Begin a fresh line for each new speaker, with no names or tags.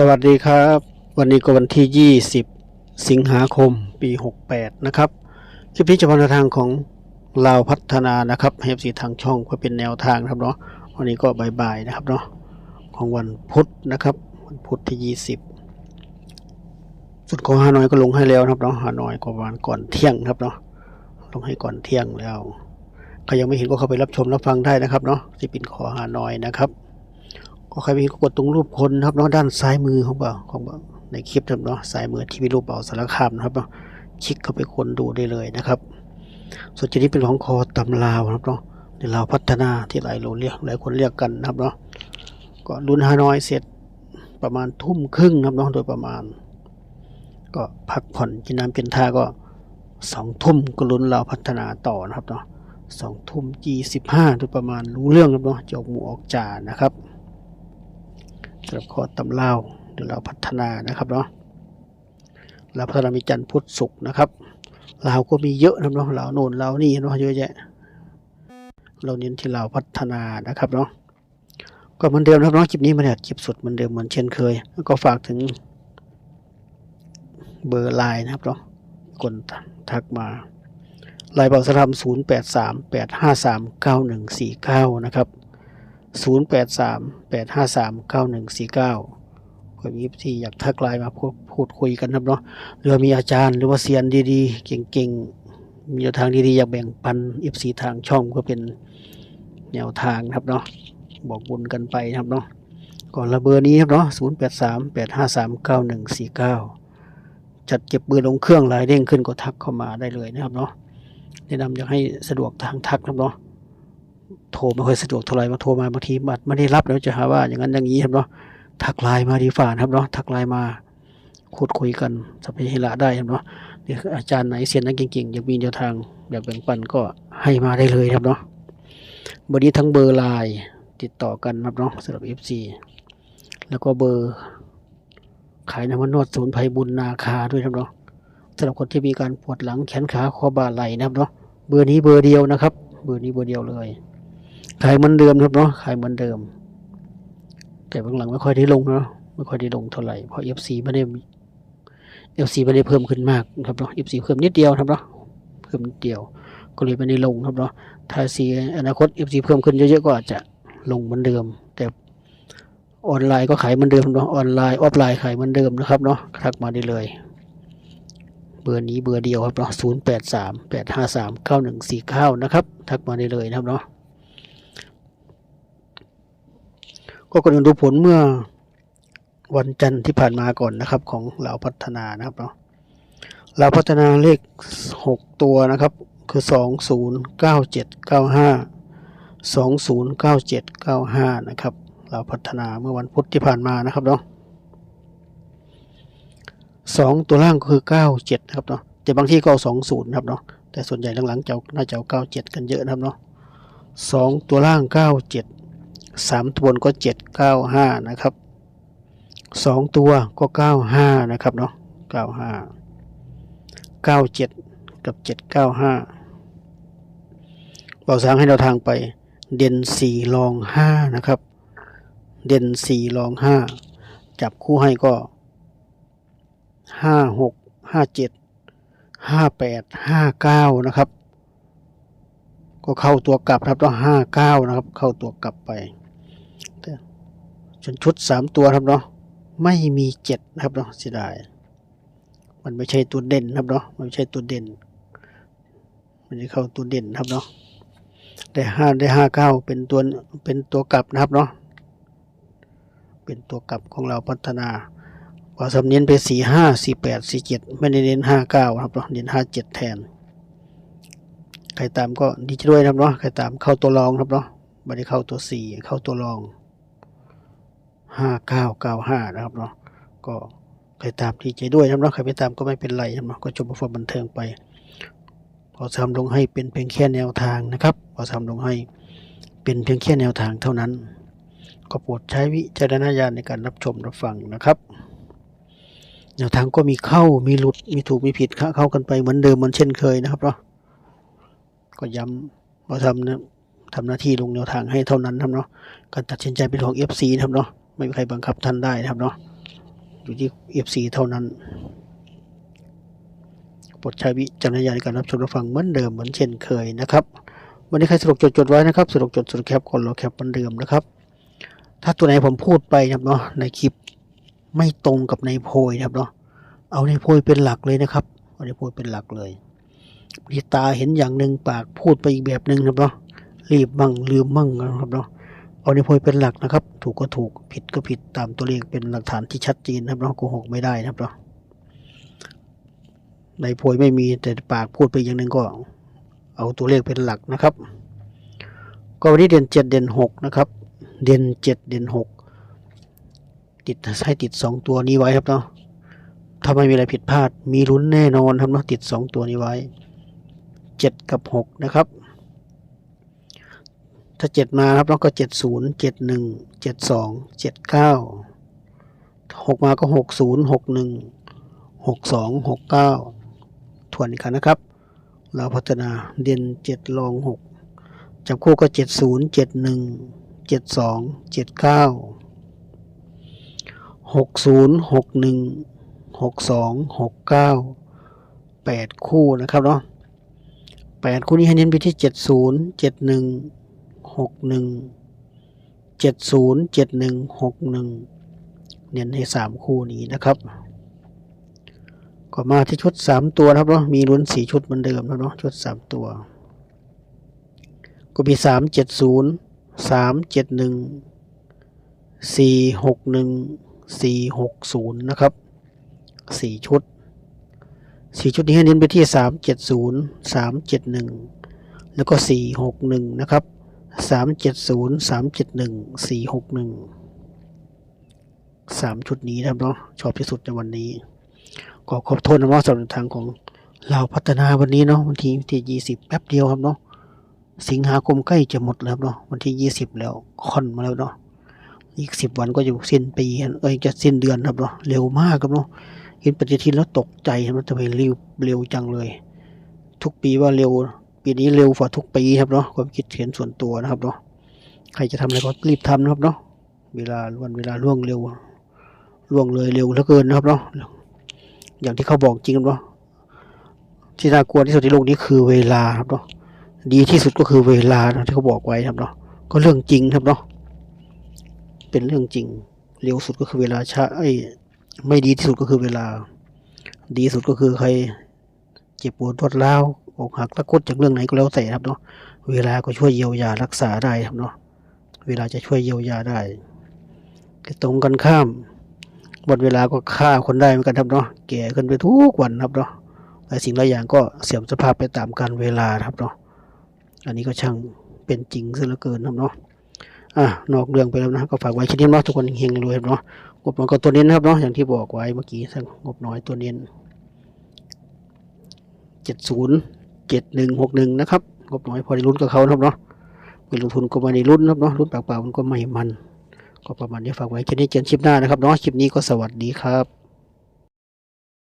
สวัสดีครับ วันนี้ก็วันที่ 20 สิงหาคมปี 68 นะครับ คลิปนี้จะเป็นทางของลาวพัฒนานะครับให้สีทางช่องเพื่อเป็นแนวทางครับเนาะวันนี้ก็บายๆนะครับเนาะของวันพุธนะครับ วันพุธที่ 20 สุดของฮานอยก็ลงให้แล้วครับเนาะฮานอยก็ประมาณก่อนเที่ยงครับเนาะลงให้ก่อนเที่ยงแล้วใครยังไม่เห็นก็เข้าไปรับชมรับฟังได้นะครับเนาะที่เป็นขอฮานอยนะครับ ก็ใครมีก็กดตรงรูปคนนะครับเนาะด้านซ้ายมือของเปล่าของเปล่าในคลิปนะครับเนาะซ้ายมือที่มีรูปเบาสารคามนะครับเนาะคลิกเข้าไปคนดูได้เลยนะครับส่วนจุดนี้เป็นของคอตำลาวนะครับเนาะในลาวพัฒนาที่หลายโลเรียกหลายคนเรียกกันนะครับเนาะก็รุนฮานอยเสร็จประมาณทุ่มครึ่งนะครับเนาะโดยประมาณ ก็พักผ่อนกินน้ำกินท่าก็สองทุ่มก็ลุ้นลาวพัฒนาต่อนะครับเนาะสองทุ่มยี่สิบห้าโดยประมาณรู้เรื่องครับเนาะจะออกหมูออกจ่านะครับ สำหรับคอร์สตำลาวเดี๋ยวเราพัฒนานะครับเนาะเราพัฒนามีจันทร์พุธศุกร์นะครับลาก็มีเยอะนะเนาะลาโน่นลานี่เนาะเยอะแยะ เราเน้นที่ลาพัฒนานะครับเนาะก็เหมือนเดิมนะครับเนาะคลิปนี้มาเนี่ยคลิปสดเหมือนเดิมเหมือนเช่นเคย ก็ฝากถึงเบอร์ไลน์นะครับเนาะคนทักมาไลน์เบาสลัมศูนย์แปดสามแปดห้าสามเก้าหนึ่งสี่เก้านะครับ0 8 3 8 5 3 9 1 4 9ค นนี้ที่อยากทักไลน์มาพูดพูดคุยกันครับเนาะหรือมีอาจารย์หรือว่าเซียนดีๆ เก่งๆ มีแนวทางดีๆ อยากแบ่งปัน FC ทางช่องก็เป็นแนวทางครับเนาะบอกบุญกันไปนะครับเนาะก่อนระเบอร์นี้ครับเนาะ0 8 3 8 5 3 9 1 4 9จัดเก็บเบอร์ลงเครื่องลายเด้งขึ้นก็ทักเข้ามาได้เลยนะครับเนาะแนะนำอยากให้สะดวกทางทักครับเนาะ โทรไม่ค่อยสะดวกเท่าไหร่มาโทรมาบางทีบัตรไม่ได้รับแล้วจะหาว่าอย่างนั้นอย่างนี้ครับเนาะทักไลน์มาดีฝ่านครับเนาะทักไลน์มาพูดคุยกันสัพเพเหระได้ครับเนาะเดี๋ยวอาจารย์ไหนเซียนนั้นเก่งๆอยากมีแนวทางอยากแบ่งปันก็ให้มาได้เลยครับเนาะวันนี้ทั้งเบอร์ไลน์ติดต่อกันครับเนาะสำหรับ FC แล้วก็เบอร์ขายน้ำมันนวดศูนย์ไพบุญนาคาด้วยครับเนาะสำหรับคนที่มีการปวดหลังแขนขาคอบ่าไหล่นะครับเนาะเบอร์นี้เบอร์เดียวนะครับ เบอร์นี้เบอร์เดียวเลย ขายเหมือนเดิมครับเนาะขายเหมือนเดิม แต่บางหลังไม่ค่อยได้ลงเนาะไม่ค่อยได้ลงเท่าไหร่เพราะ FC ไม่ได้ FC ไม่ได้เพิ่มขึ้นมากครับเนาะ FC เพิ่มนิดเดียวครับเนาะเพิ่มนิดเดียว ก็เลยไม่ได้ลงครับเนาะถ้าซีอนาคต FC เพิ่มขึ้นเยอะๆก็อาจจะลงเหมือนเดิม แต่ออนไลน์ก็ขายเหมือนเดิมเนาะออนไลน์ออฟไลน์ขายเหมือนเดิมนะครับเนาะทักมาได้เลยเบอร์นี้เบอร์เดียวครับเนาะศูนย์แปดสามแปดห้าสามเก้าหนึ่งสี่เก้านะครับ ทักมาได้เลยนะครับเนาะ ก็กำลังดูผลเมื่อวันจันทร์ที่ผ่านมาก่อนนะครับ ของเราพัฒนานะครับเนาะเราพัฒนาเลขหกตัวนะครับ คือสองศูนย์เก้าเจ็ดเก้าห้าสองศูนะครับเราพัฒนาเมื่อวันพุธที่ผ่านมานะครับเนาะสองตัวล่างก็คือเก้าเจ็ดนะครับเนาะแต่บางที่ก็สองศูนย์ครับเนาะแต่ส่วนใหญ่หลังๆจะเอาน่าจะเอาเก้าเจ็ดกันเยอะนะครับเนาะสองตัวล่างเก้าเจ็ด สามตัวก็เจ็ดเก้าห้านะครับสองตัวก็เก้าห้านะครับเนาะเก้าห้าเก้าเจ็ดกับเจ็ดเก้าห้าเบาสางให้เราทางไปเด่นสี่รองห้านะครับ เด่นสี่รองห้าจับคู่ให้ก็ห้าหกห้าเจ็ดห้าแปดห้าเก้านะครับ ก็เข้าตัวกลับครับต้องห้าเก้านะครับ เข้าตัวกลับไป นชุดสามตัวครับเนาะไม่มีเจ็ดนะครับเนาะเสียดาย มันไม่ใช่ตัวเด่นครับเนาะมันไม่ใช่ตัวเด่น มันจะเข้าตัวเด่นครับเนาะได้ห้าได้ห้าเก้าเป็นตัวเป็นตัวกลับนะครับเนาะเป็นตัวกลับของเราพัฒนาพอสำเนียนไปสี่ห้าสี่แปดสี่เจ็ดไม่ได้เน้นห้าเก้าครับเนาะเน้นห้าเจ็ดแทน ใครตามก็ดีใจด้วยครับเนาะใครตามเข้าตัวรองครับเนาะไม่ได้เข้าตัวสี่เข้าตัวรอง ห้าเก้าเก้าห้านะครับเนาะก็ใครตามดีใจด้วยนะครับเนาะใครไม่ตามก็ไม่เป็นไรนะครับเนาะก็ชมประฟบันเทิงไปขอทำลงให้เป็นเพียงแค่แนวทางนะครับขอทำลงให้เป็นเพียงแค่แนวทางเท่านั้น ก็โปรดใช้วิจารณญาณในการรับชมรับฟังนะครับแนวทางก็มีเข้ามีหลุดมีถูกมีผิดเข้ากันไปเหมือนเดิมเหมือนเช่นเคยนะครับเนาะก็ย้ำว่าทำนะทำหน้าที่ลงแนวทางให้เท่านั้นนะครับเนาะการตัดสินใจเป็นของ FC นะครับเนาะ ไม่มีใครบังคับท่านได้นะครับเนาะอยู่ที่ FC เท่านั้นโปรดใช้วิจารณญาณในการรับชมรับฟังเหมือนเดิมเหมือนเช่นเคยนะครับ วันนี้ใครสะดวกจดจดไว้นะครับสะดวกจดสะดวกแคปก่อนรอแคปเหมือนเดิมนะครับ ถ้าตัวไหนผมพูดไปนะครับเนาะในคลิปไม่ตรงกับในโพยนะครับเนาะเอาในโพยเป็นหลักเลยนะครับเอาในโพยเป็นหลักเลยมีตาเห็นอย่างหนึ่งปากพูดไปอีกแบบหนึ่งนะครับเนาะรีบมั่งลืมมั่งนะครับเนาะ เอาในโพยเป็นหลักนะครับ ถูกก็ถูกผิดก็ผิดตามตัวเลขเป็นหลักฐานที่ชัดเจนนะครับเนาโกหกไม่ได้นะครับเนาะในโพยไม่มีแต่ปากพูดไปอย่างหนึ่งก็ เอาตัวเลขเป็นหลักนะครับ ก็วันนี้เด่นเจ็ดเด่นหกนะครับ เด่นเจ็ดเด่นหกติดให้ติดสองตัวนี้ไว้ครับเนาะถ้าไม่มีอะไรผิดพลาด มีลุ้นแน่นอนครับเนาะติดสองตัวนี้ไว้เจ็ดกับหกนะครับ ถ้าเจ็ดมาครับแล้วก็เจ็ดศูนย์เจ็ดหนึ่งเจ็ดสองเจ็ดเก้าหกมาก็หกศูนย์หกหนึ่งหกสองหกเก้าทวนอีกครั้งนะครับเราพัฒนาเด่นเจ็ดลองหกจับคู่ก็เจ็ดศูนย์เจ็ดหนึ่งเจ็ดสองเจ็ดเก้าหกศูนย์หกหนึ่งหกสองหกเก้าแปดคู่นะครับเนาะแปดคู่นี้ให้เน้นไปที่เจ็ดศูนย์เจ็ดหนึ่ง หกหนึ่งเจ็ดศูนย์เจ็ดหนึ่งหกหนึ่งเน้นให้สามคู่นี้นะครับ ก็มาที่ชุดสามตัวนะครับเนาะมีลุ้นสี่ชุดเหมือนเดิมแล้วเนาะชุดสามตัว ก็มีสามเจ็ดศูนย์สามเจ็ดหนึ่งสี่หกหนึ่งสี่หกศูนย์นะครับสี่ชุดสี่ชุดนี้ให้เน้นไปที่สามเจ็ดศูนย์สามเจ็ดหนึ่งแล้วก็สี่หกหนึ่งนะครับ สามเจ็ดศูนย์สามเจ็ดหนึ่งสี่หกหนึ่งสามชุดนี้นะครับเนาะชอบที่สุดในวันนี้ก็ขอบโทษนะว่าสำหรับทางของเราพัฒนาวันนี้เนาะวันที่ที่ยี่สิบแป๊บเดียวครับเนาะสิงหาคมใกล้จะหมดแล้วครับเนาะวันที่ยี่สิบแล้วค่อนมาแล้วเนาะอีกสิบวันก็จะสิ้นปีเอ้ยจะสิ้นเดือนครับเนาะเร็วมากครับเนาะเห็นปฏิทินแล้วตกใจครับทำไมเร็วเร็วจังเลย ทุกปีว่าเร็ว ปีนี้เร็วกว่าทุกปีครับเนาะความคิดเห็นส่วนตัวนะครับเนาะใครจะทำอะไรก็รีบทำนะครับเนาะเวลาวันเวลาล่วงเร็วล่วงเลยเร็วเหลือเกินนะครับเนาะอย่างที่เขาบอกจริงครับเนาะที่น่ากลัวที่สุดในโลกนี้คือเวลาครับเนาะดีที่สุดก็คือเวลาที่เขาบอกไว้ครับเนาะก็เรื่องจริงครับเนาะเป็นเรื่องจริง เร็วสุดก็คือเวลาช้าไอ้ไม่ดีที่สุดก็คือเวลา ดีสุดก็คือใครเจ็บปวดรวดร้าว อกหักตะกุดจากเรื่องไหนก็แล้วแต่ครับเนาะเวลาก็ช่วยเยียวยารักษาได้ครับเนาะเวลาจะช่วยเยียวยาได้แต่ตรงกันข้ามหมดเวลาก็ฆ่าคนได้เหมือนกันครับเนาะแก่ขึ้นไปทุกวันครับเนาะหลายสิ่งหลายอย่างก็เสื่อมสภาพไปตามกาลเวลาครับเนาะอันนี้ก็ช่างเป็นจริงซะเหลือเกินครับเนาะอะนอกเรื่องไปแล้วนะก็ฝากไว้ชิ้นนี้เนาะทุกคนเฮงรวยครับเนาะงบน้อยก็ตัวเน้นนะครับเนาะอย่างที่บอกไว้เมื่อกี้สักงบน้อยตัวเน้นเจ็ดศูนย์ เจ็ดหนึ่งหกหนึ่งนะครับงบน้อยพอได้ลุ้นกับเขานะครับเนาะไปลงทุนก็มาในรุ่นนะครับเนาะรุ่นเปล่าๆมันก็ไม่มัน ก็ประมาณนี้ฝากไว้แค่นี้เจนคลิปหน้านะครับเนาะคลิปนี้ก็สวัสดีครับ